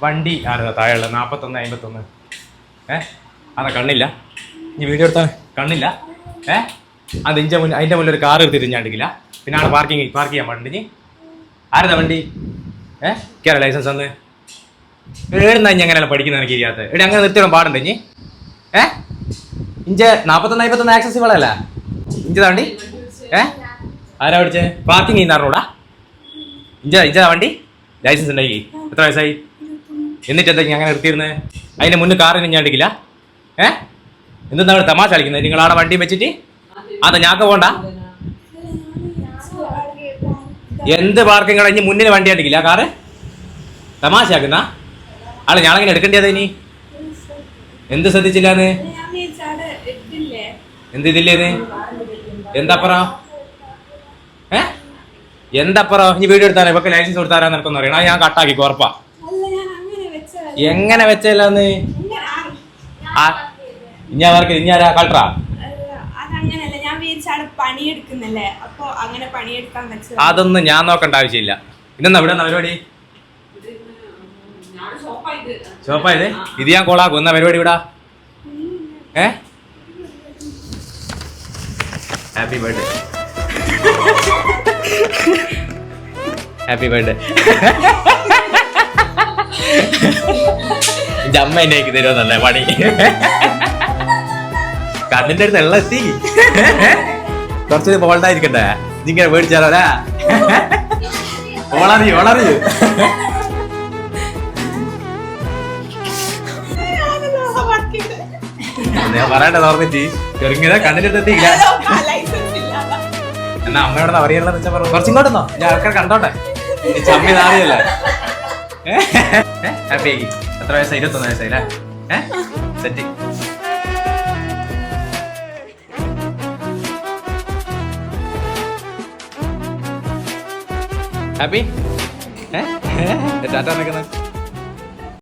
വണ്ടി. ആണ് താഴെയുള്ള നാൽപ്പത്തൊന്ന് അമ്പത്തൊന്ന് ഏ? അതാ കണ്ണില്ല. നീ വീഡിയോ എടുത്താൽ കണ്ണില്ല. ഏ? അത് ഇഞ്ച മുന്നിൽ അതിന്റെ മുന്നിൽ ഒരു കാർ എടുത്ത് എടുക്കില്ല പിന്നെ ആടെ പാർക്കിംഗ് പാർക്ക് ചെയ്യാൻ പാടുണ്ട് നീ ആരതാ വണ്ടി? ഏ? കേരള ലൈസൻസ് അന്ന് ഏടുന്നാ ഇനി അങ്ങനെയല്ല പഠിക്കുന്ന എനിക്ക് ഇരിക്കാത്ത എടി അങ്ങനെ നിർത്തിയിടാൻ പാടുണ്ട് ഇനി ഏ? ഇഞ്ച നാൽപ്പത്തൊന്ന് അമ്പത്തൊന്ന് ആക്സസ് ഇവളല്ല ഇഞ്ച വണ്ടി ഏ? ആരാ പഠിച്ചേ പാർക്കിംഗ് റോഡാ ഇഞ്ച ഇഞ്ച വണ്ടി? ലൈസൻസ് ഉണ്ടായി എത്ര വയസ്സായി? എന്നിട്ട് എന്താ ഇങ്ങനെ അങ്ങനെ നിർത്തിയിരുന്നത് അതിന്റെ മുന്നേ കാറിന് ഞാൻ അടിക്കില്ല ഏ? എന്താണ് തമാശ കളിക്കുന്നത്? നിങ്ങളാടെ വണ്ടി വെച്ചിട്ട്? അത് ഞാക്ക പോണ്ട. എന്ത് പാർക്കിംഗ് ഇനി മുന്നിൽ വണ്ടി അടിക്കില്ല കാറ്? തമാശയാക്കുന്ന ആൾ ഞാളെങ്ങനെ എടുക്കേണ്ടത് ഇനി? എന്ത് ഞാൻ ഇതില്ലേ എന്ത് ഇതില്ലേന്ന്? എന്താപ്പറ? ഏ? എന്താപ്പറ? ഇനി വീഡിയോ എടുത്താലോ? ഇവക്ക് ലൈസൻസ് കൊടുത്താലോ നടക്കുന്ന അറിയണം. ഞാൻ കട്ടാക്കി ഉറപ്പാ അല്ല ഞാൻ അങ്ങനെ വെച്ചത് എങ്ങനെ വെച്ചല്ലാന്ന് ഇനി അവർക്ക് ഇനി ആരാ? കളക്ടറാ അല്ല, അതങ്ങനല്ല ഞാൻ വിചാരിച്ചാണ് പണിയെടുക്കുന്നല്ലേ? അപ്പൊ അങ്ങനെ പണിയെടുക്കാൻ വെച്ചത്. അതൊന്നും ഞാൻ നോക്കേണ്ട ആവശ്യമില്ല. ഇന്നെന്നാ ഇവിടെ പരിപാടി? ഷോപ്പായത് ഇത് ഞാൻ കോളാക്കും. എന്നാ പരിപാടി ഇവിടാ? ഏ? ഹാപ്പി ബർത്ത്ഡേ ഹാപ്പി ബർത്ത്ഡേ എന്റെ അമ്മ എന്നെ തരുമെന്നല്ലേ പണി. കണ്ണിന്റെ അടുത്ത് എല്ലാം എത്തി കുറച്ച് ബോൾഡായിരിക്കട്ടെ ഇതിങ്ങനെ മേടിച്ചാലോരാ ഓളറിയു ഓളറിയു ഞാൻ പറയണ്ട തുറന്നിട്ട് ചെറുങ്ങനെ കണ്ണിന്റെ അടുത്ത് എത്തിയില്ല. എന്നാ അമ്മയോട് പറയാനുള്ളത് വെച്ചാൽ പറഞ്ഞു കുറച്ചും ഇങ്ങോട്ട് ഞാൻ ആൾക്കാർ കണ്ടോട്ടെ? ചമ്മി നാളിയല്ലേ ഹാപ്പി ആയി. എത്ര വയസ്സായി? ഇരുപത്തൊന്ന് വയസ്സായില്ലേ ഏ? സെറ്റ്. ഹാപ്പി ഏ? ടാറ്റ നിൽക്കുന്നത്.